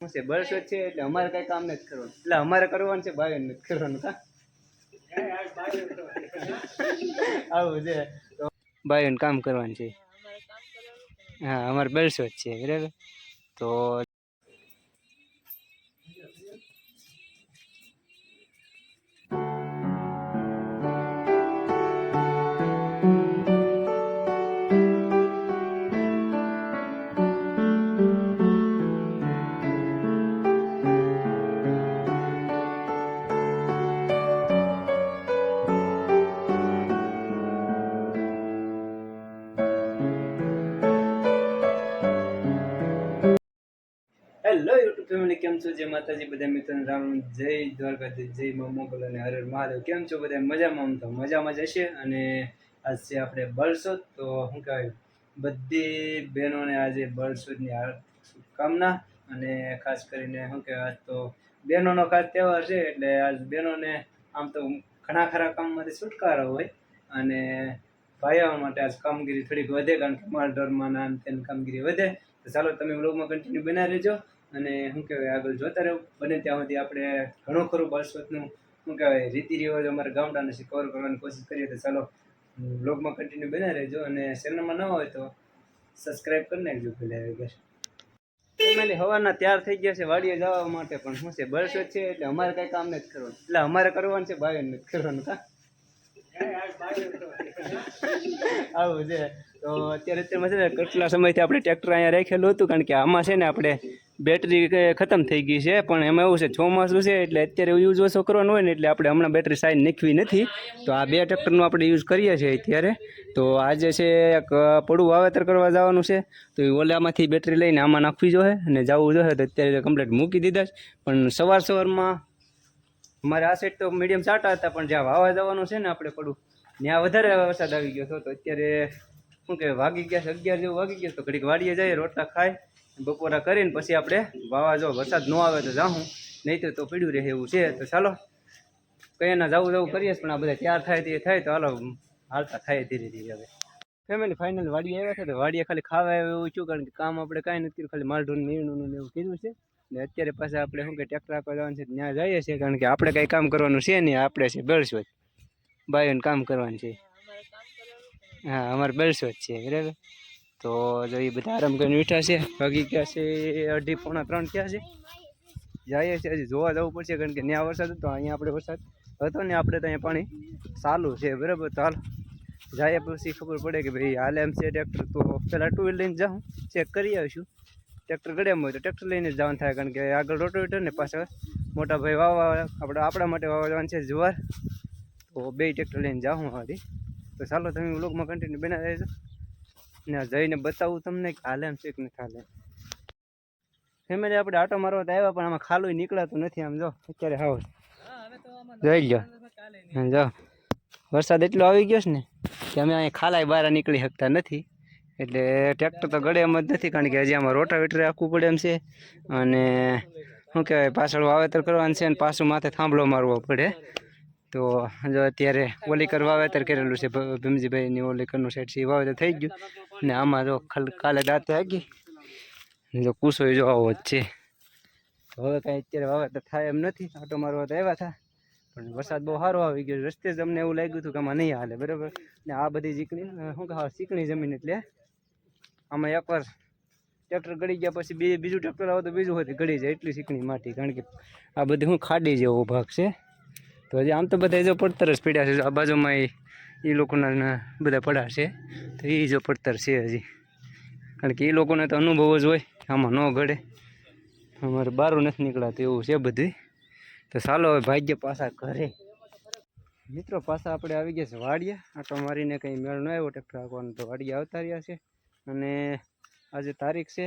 શું છે? બળસો છે એટલે અમારે કઈ કામ નથી કરવાનું. એટલે અમારે કરવાનું છે ભાઈ નથી કરવાનું કા આવું છે. તો ભાઈ કામ કરવાનું છે. હા, અમારે બળસો જ છે, બરાબર? તો ફેમિલી કેમ છો? જે માતાજી બધા મિત્રોને રામ, જય દ્વારકા જય મા મોગલ અને હરે મહાદેવ. કેમ છો બધા મજામાં? આમ તો મજામાં જ હશે. અને આજ છે આપણે બળસોદ. તો શું કહેવાય? બધી બહેનોને આજે બળસોદની હાર્દિક શુભકામના. અને ખાસ કરીને શું કહેવાય? આજ તો બહેનોનો ખાસ તહેવાર છે. એટલે આજ બહેનોને આમ તો ઘણા ખરા કામમાંથી છુટકારો હોય. અને ભાઈઓ માટે આજ કામગીરી થોડીક વધે. કારણ કે માલ ઢોરમાં નાન તેની કામગીરી વધે. તો ચાલો તમે વ્લોગમાં કન્ટિન્યુ બનાવી રહેજો. અને શું કહેવાય, આગળ જોતા રહેવું બને ત્યાં સુધી આપણે ઘણું ખરું બળસોતનું શું કહેવાય, રીતિ રિવાજ અમારા ગામડાને કવર કરવાની કોશિશ કરીએ તો ચાલો બ્લોગમાં કન્ટિન્યુ બના રહેજો અને ચેનલમાં ન હોય તો સબસ્ક્રાઈબ કરી નાખજો પહેલાં વગર ફેમિલી હવાના તૈયાર થઈ ગયા છે, વાડીએ જવા માટે પણ શું છે બળસો છે એટલે અમારે કઈ કામ નથી કરવાનું. એટલે અમારે કરવાનું છે ભાઈ નથી કરવાનું કા? આવું છે. તો અત્યારે અત્યારે કેટલા સમયથી આપણે ટ્રેક્ટર અહીંયા રાખેલું હતું, કારણ કે આમાં છે ને આપણે બેટરી ખતમ થઈ ગઈ છે, પણ એમાં એવું છે ચોમાસું છે, એટલે અત્યારે યુઝ ઓછો કરવાનો હોય ને, એટલે આપણે હમણાં બેટરી સાઈડ નાખવી નથી. તો આ બે ટ્રેક્ટરનું આપણે યુઝ કરીએ છીએ અત્યારે. તો આજે છે, એક પડું વાવેતર કરવા જવાનું છે. તો એ ઓલામાંથી બેટરી લઈને આમાં નાખવી જોઈએ અને જવું જોઈએ. તો અત્યારે કમ્પ્લીટ મૂકી દીધા છે. પણ સવાર સવારમાં અમારે આ સાઈડ તો મીડિયમ ચાટા હતા, પણ જ્યાં વાવા જવાનું છે ને આપણે પડું, ત્યાં વધારે વરસાદ આવી ગયો હતો. તો અત્યારે શું કે વાગી ગયા છે, અગિયાર જેવું વાગી ગયો તો ઘડીક વાડીએ જઈએ, રોટલા ખાઈ બપોરા કરીને પછી આપણે વાવા જો વરસાદ ન આવે તો જાઉં નહીં તો પીડ્યું રહે એવું છે. તો ચાલો, કઈ ના જવું જવું કરીએ પણ આ બધા તૈયાર થાય તે થાય. તો હાલો, હાલતા થાય ધીરે ધીરે હવે. ફેમિલી ફાઇનલ વાડી આવ્યા છે, તો વાડીએ ખાલી ખાવા આવ્યો છું કારણ કે કામ આપણે કાંઈ નથી કર્યું, ખાલી માલઢોન મીણનું ને એવું કીધું છે. ને અત્યારે પાછા આપણે શું કે ટ્રેક્ટર આપવા જવાનું છે ત્યાં જઈએ છીએ, કારણ કે આપણે કાંઈ કામ કરવાનું છે નહીં, આપણે છે બેળસો જ બાયોને કામ કરવાનું છે. હા, અમારે બેળસો જ છે, બરાબર? તો જો એ બધા આરામ કરીને બેઠા છે વાગી ગયા છે અઢી પોણા ત્રણ ક્યાં છે. જઈએ છીએ હજી જોવા જવું પડશે, કારણ કે ત્યાં વરસાદ હતો, અહીંયા આપણે વરસાદ હતો ને આપણે તો અહીંયા પાણી ચાલુ છે, બરાબર? તો જાય પછી ખબર પડે કે ભાઈ હાલે એમ છે ટ્રેક્ટર, તો પહેલાં ટુ વ્હીલ લઈને જાઉં ચેક કરી આવીશું. ટ્રેક્ટર ગળ્યામાં હોય તો ટ્રેક્ટર લઈને જવાનું થાય, કારણ કે આગળ રોટોવેટર ને પાછળ મોટા ભાઈ વાવવા આપણે આપણા માટે વાવવા જવાનું છે જુવાર. તો બે ટ્રેક્ટર લઈને જાઉં હારી. તો ચાલો તમે વ્લોગમાં કન્ટિન્યુ બનાવી રહેજો ને, જઈને બતાવું તમને કે હાલે છે કે નથી હાલે. ફેમિલી આપણે આટો મારવા તો આવ્યા, પણ આમાં ખાલું નીકળાતું નથી આમ જો, અત્યારે હાવ. જોઈ લો જો. વરસાદ એટલો આવી ગયો છે ને, કે અમે અહીંયા ખાલાય બહાર નીકળી શકતા નથી. એટલે ટ્રેક્ટર તો ગળે એમ જ નથી, કારણ કે હજી આમાં રોટાવેટર રાખવું પડે એમ છે. અને શું કહેવાય, પાછળ વાવેતર કરવાનું છે અને પાછું માથે થાંભલો મારવો પડે. તો જો અત્યારે ઓલીકર વાવેતર કરેલું છે ભીમજીભાઈની ઓલીકરનું સેટ છે વાવેતર થઈ ગયું. ને આમાં જો કાલે દાંતે ને જો કૂસો જો આવો જ છે. તો હવે કાંઈ અત્યારે વાવેતર થાય એમ નથી. આટો મારવા તો આવ્યા હતા પણ વરસાદ બહુ સારો આવી ગયો. રસ્તે જ અમને એવું લાગ્યું હતું કે આમાં નહીં હાલે, બરાબર? ને આ બધી ચીકણી શું કહે ચીકણી જમીન એટલે? આમાં એકવાર ટ્રેક્ટર ગળી ગયા પછી બે, બીજું ટ્રેક્ટર આવે તો બીજું હોય તો ગળી જાય. એટલી ચીકણી માટી. કારણ કે આ બધી શું ખાડી જેવો ભાગ છે. તો હજી આમ તો બધા જો પડતર જ પડ્યા છે. આ બાજુમાં એ લોકોના બધા પડ્યા છે. તો એ જો પડતર છે હજી. કારણ કે એ લોકોને તો અનુભવ જ હોય. આમાં ન ઘડે. અમારે બારું નથી નીકળાતું એવું છે બધું તો ચાલો હવે ભાગ્ય પાછા ઘરે. મિત્રો પાછા આપણે આવી ગયા છે વાડિયા. આટો મારીને કંઈ મેળ ન આવ્યો. ટ્રેક્ટર હાંકવાનો તો વાડિયા આવતા રહ્યા છે. અને આજે તારીખ છે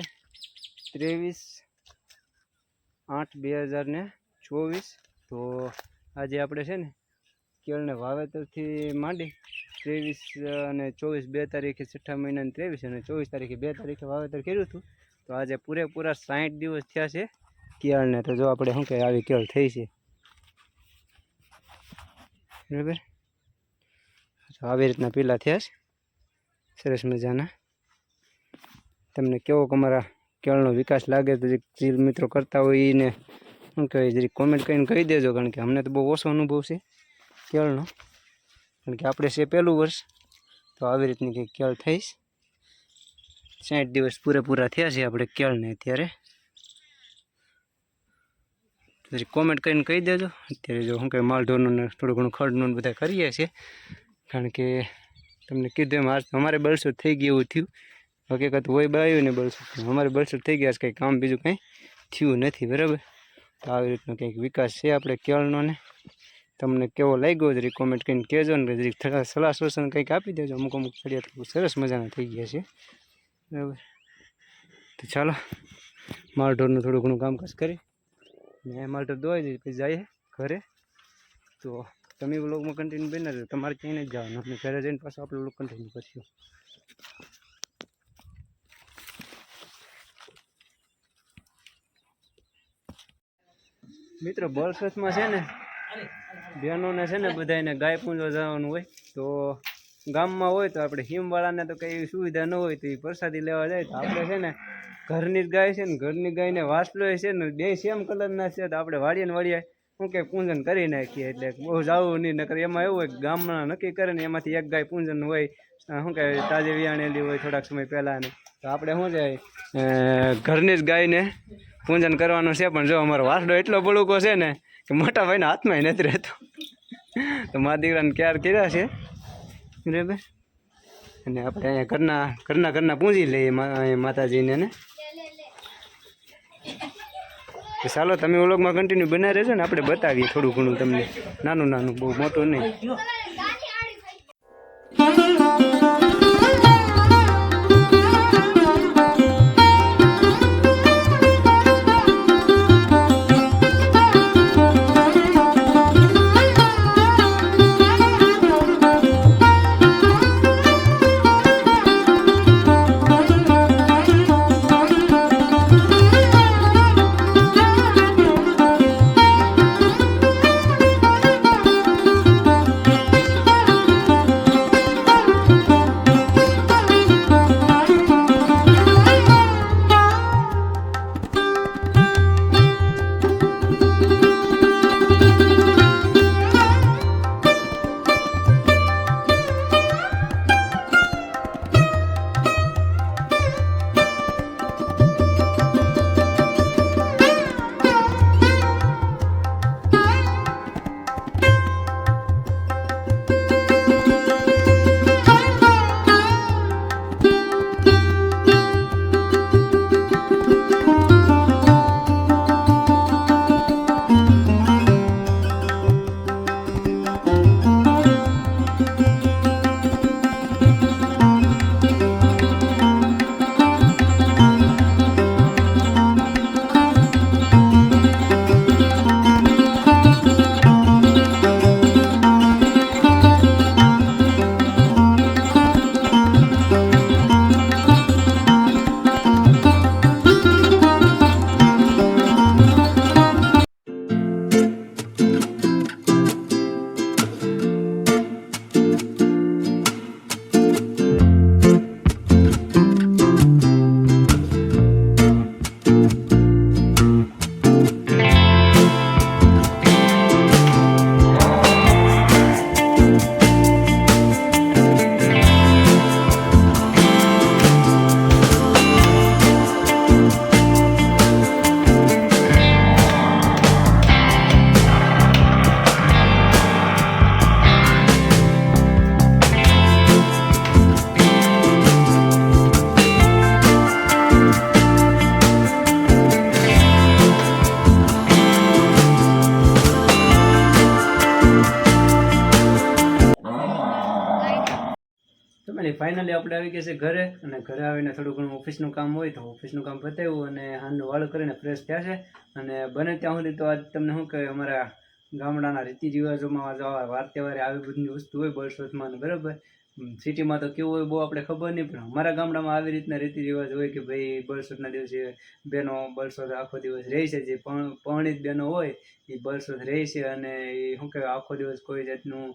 ત્રેવીસ આઠ બે હજાર ચોવીસ. તો આજે આપણે છે ને કેળને વાવેતરથી માંડી ત્રેવીસ અને ચોવીસ બે તારીખે છઠ્ઠા મહિનાની ત્રેવીસ અને ચોવીસ તારીખે બે તારીખે વાવેતર કર્યું હતું. તો આજે પૂરેપૂરા સાઠ દિવસ થયા છે કેળને. તો જો આપણે શું કે આવી કેળ થઈ છે. બરાબર? આવી રીતના પીલા થયા છે. સરસ મજાના. તમને કેવો અમારા કેળનો વિકાસ લાગે તો જે મિત્રો કરતા હોય એને શું કહેવાય જરી કોમેન્ટ કરીને કહી દેજો, કારણ કે અમને તો બહુ ઓછો અનુભવ છે કેળનો. કારણ કે આપણે છે પહેલું વર્ષ, તો આવી રીતની કંઈક કેળ થઈશ. સાઠ દિવસ પૂરેપૂરા થયા છે આપણે કેળને અત્યારે. પછી કોમેન્ટ કરીને કહી દેજો. અત્યારે જો શું કહે માલઢોરનું ને થોડું ઘણું ખડનું બધા કરીએ છીએ. કારણ કે તમને કીધું એમ આજ અમારે બળસું થઈ ગયું થયું. હકીકત હોય બાયું ને બળસું અમારે બળસું થઈ ગયા છે, કંઈ કામ બીજું કંઈ થયું નથી, બરાબર? તો આવી રીતનો કંઈક વિકાસ છે આપણે કેળનો ને? તમને કેવો લાગ્યો જરી કોમેન્ટ કરીને કહેજો ને જરીક સલાહ સૂચન કંઈક આપી દેજો. અમુક અમુક ફળિયા તો સરસ મજાના થઈ ગયા છે. બરાબર. તો ચાલો માલઢોરનું થોડું ઘણું કામકાજ કરી. ને માલઢોર દોવાઈ દઈએ પછી જઈએ ઘરે. તો તમે બ્લોગમાં કન્ટિન્યુ બની તમારે ક્યાંય નથી જવાનું. ઘરે જઈને પાછું આપણે બ્લોગ કન્ટિન્યુ કરીશું. મિત્રો બળસોસમાં છે ને, બહેનોને છે ને બધાને ગાય પૂંજવા જવાનું હોય, તો ગામમાં હોય તો આપણે હિમવાળાને તો કંઈ સુવિધા ન હોય તો એ પ્રસાદી લેવા જાય. તો આપણે છે ને, ઘરની જ ગાય છે ને, ઘરની ગાયને વાસલો છે ને, બે સેમ કલરના છે, તો આપણે વાળીએ ને વાળીએ શું કે પૂંજન કરી નાખીએ. એટલે બહુ જવું નહીં, નકર એમાં એવું હોય કે ગામમાં નક્કી કરે ને, એમાંથી એક ગાય પૂંજન હોય શું કે, તાજે વિયાણેલી હોય થોડાક સમય પહેલાંની. તો આપણે શું છે ઘરની જ ગાયને પૂંજન કરવાનું છે, પણ જો અમારો વાસડો એટલો બળુકો છે ને કે મોટા ભાઈના હાથમાં નથી રહેતો. તો મારા દીકરાને ક્યાર કર્યા છે. બરાબર? અને આપણે અહીંયા ઘરના ઘરના ઘરના પૂંજી લઈએ માતાજીને ને. ચાલો, તમે ઓલોગમાં કન્ટિન્યુ બનાવી રહેજો ને, આપણે બતાવીએ થોડું ઘણું તમને. નાનું નાનું, બહુ મોટું નહીં. તમારી ફાઇનલી આપણે આવી ગયા છે ઘરે અને ઘરે આવીને થોડું ઘણું ઓફિસનું કામ હોય તો ઓફિસનું કામ પતાવ્યું અને હાંડનું વાળ કરીને ફ્રેશ થયા છે. અને બને ત્યાં સુધી તો આજ તમને શું કહે અમારા ગામડાના રીતિ રિવાજોમાં વાર તહેવારે આવી બધી વસ્તુ હોય બરસોથમાં બરાબર? સિટીમાં તો કેવું હોય બહુ આપણે ખબર નહીં, પણ અમારા ગામડામાં આવી રીતના રીતિ રિવાજ હોય કે ભાઈ બળસોદના દિવસે બહેનો બળસોદ આખો દિવસ રહે છે, જે પરણિત બહેનો હોય એ બળસોદ રહે છે અને એ શું કહેવાય, આખો દિવસ કોઈ જાતનું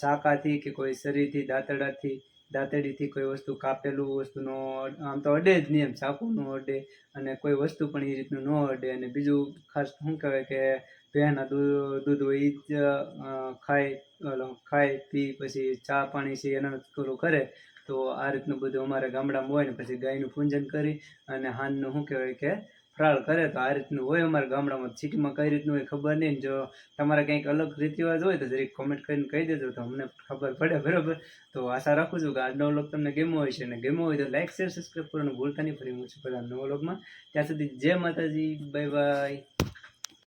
ચાકાથી કે કોઈ શરીરથી દાંતડાથી દાંતડીથી કોઈ વસ્તુ કાપેલું વસ્તુનો આમ તો અડે જ નહીં, એમ ચાકુનું અડે અને કોઈ વસ્તુ પણ એ રીતનું ન અડે અને બીજું ખાસ શું કહેવાય કે ભેંના દૂધ દૂધ હોય જ ખાય ખાય, પી, પછી ચા પાણી છે એના પૂરું કરે તો આ રીતનું બધું અમારે ગામડામાં હોય ને પછી ગાયનું પૂજન કરી અને હાનનું શું કહેવાય કે ફરાળ કરે તો આ રીતનું હોય અમારા ગામડામાં, સિટીમાં કઈ રીતનું હોય ખબર નહીં. જો તમારે કંઈક અલગ રીત રિવાજ હોય તો જરીક કોમેન્ટ કરીને કહી દેજો, તો અમને ખબર પડે, બરાબર? તો આશા રાખું છું કે આજનો વ્લોગ તમને ગેમો હોય છે અને ગેમો હોય તો લાઇક શેર સબસ્ક્રાઈબ કરવાનું ભૂલતા નહીં. ફરી મળશું પહેલાં નવો વ્લોગમાં. ત્યાં સુધી જય માતાજી બાય બાય